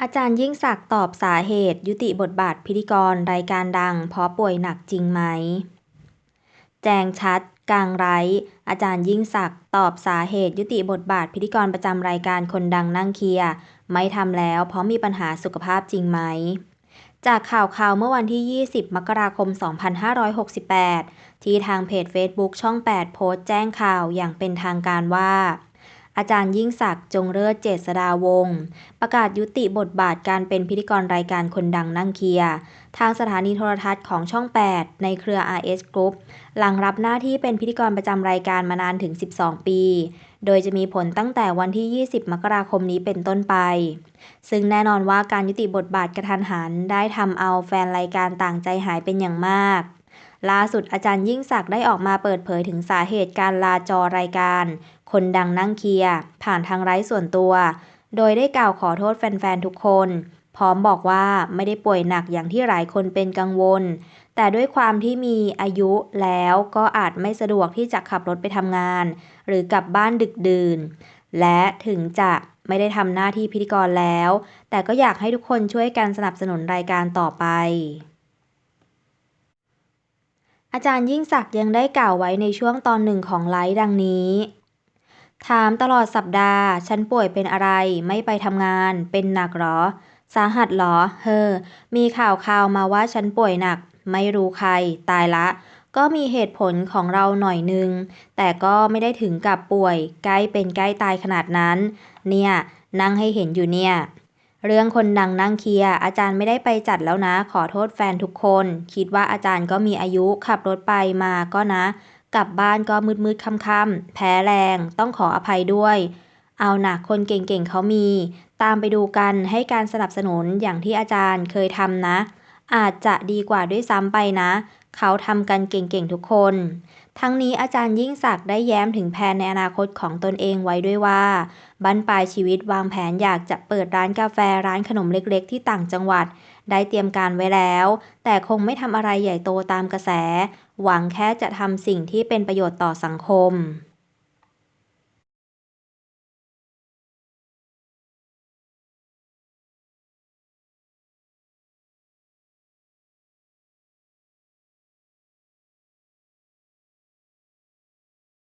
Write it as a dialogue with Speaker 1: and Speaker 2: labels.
Speaker 1: อาจารย์ยิ่งศักดิ์ตอบสาเหตุ ยุติบทบาทพิธีกรรายการดัง เพราะป่วยหนักจริงไหม แจงชัด กลางไร้ อาจารย์ยิ่งศักดิ์ตอบสาเหตุ ยุติบทบาทพิธีกรประจำรายการคนดังนั่งเคลียร์ไม่ทำแล้ว เพราะมีปัญหาสุขภาพจริงไหม จากข่าวข่าวเมื่อวันที่ 20 มกราคม 2568 ที่ทางเพจ Facebook ช่อง 8 โพสต์แจ้งข่าวอย่างเป็นทางการว่า อาจารย์ยิ่งศักดิ์จงเลิศเจษฎาวงศ์ประกาศยุติบทบาทการเป็นพิธีกรรายการคนดังนั่งเคียร์ทางสถานีโทรทัศน์ของช่อง 8 ในเครือ RS Group หลังรับหน้าที่เป็นพิธีกรประจำรายการมานานถึง 12 ปี โดยจะมีผลตั้งแต่วันที่ 20 มกราคมนี้เป็นต้นไป ซึ่งแน่นอนว่าการยุติบทบาทกระทันหันได้ทำเอาแฟนรายการต่างใจหายเป็นอย่างมาก ล่าสุดอาจารย์ยิ่งศักดิ์ได้ออกมาเปิดเผยถึงสาเหตุการลาจอรายการ คนดังนั่งเคลียร์ผ่านทางไร้ส่วนตัว โดยได้กล่าวขอโทษแฟนๆทุกคน พร้อมบอกว่าไม่ได้ป่วยหนักอย่างที่หลายคนเป็นกังวล แต่ด้วยความที่มีอายุแล้วก็อาจไม่สะดวกที่จะขับรถไปทำงาน หรือกลับบ้านดึกดื่น และถึงจะไม่ได้ทำหน้าที่พิธีกรแล้ว แต่ก็อยากให้ทุกคนช่วยกันสนับสนุนรายการต่อไป อาจารย์ยิ่งศักดิ์ยังได้กล่าวไว้ในช่วงตอนหนึ่งของไลฟ์ดังนี้ ถามตลอดสัปดาห์ ฉันป่วยเป็นอะไร ไม่ไปทำงาน เป็นหนักหรอ สาหัสหรอ เฮอ มีข่าวข่าวมาว่าฉันป่วยหนัก ไม่รู้ใคร ตายละ ก็มีเหตุผลของเราหน่อยนึง แต่ก็ไม่ได้ถึงกับป่วย ใกล้เป็นใกล้ตายขนาดนั้น เนี่ย นั่งให้เห็นอยู่เนี่ย เรื่องคนดังนั่งเคลียร์อาจารย์ไม่ได้ไปจัดแล้วนะ ขอโทษแฟนทุกคน คิดว่าอาจารย์ก็มีอายุขับรถไปมาก็นะ กลับบ้านก็มืดๆค่ำๆแพ้แรงต้องขออภัยด้วย เอาหนักคนเก่งๆเขามี ตามไปดูกันให้การสนับสนุนอย่างที่อาจารย์เคยทำนะ อาจจะดีกว่าด้วยซ้ำไปนะ เขาทำกันเก่งๆทุกคน ทั้งนี้อาจารย์ยิ่งศักดิ์ได้แย้มถึงแผนในอนาคตของตนเองไว้ด้วยว่าบั้นปลายชีวิตวางแผนอยากจะเปิดร้านกาแฟร้านขนมเล็กๆ ที่ต่างจังหวัด ได้เตรียมการไว้แล้ว แต่คงไม่ทำอะไรใหญ่โตตามกระแส หวังแค่จะทำสิ่งที่เป็นประโยชน์ต่อสังคม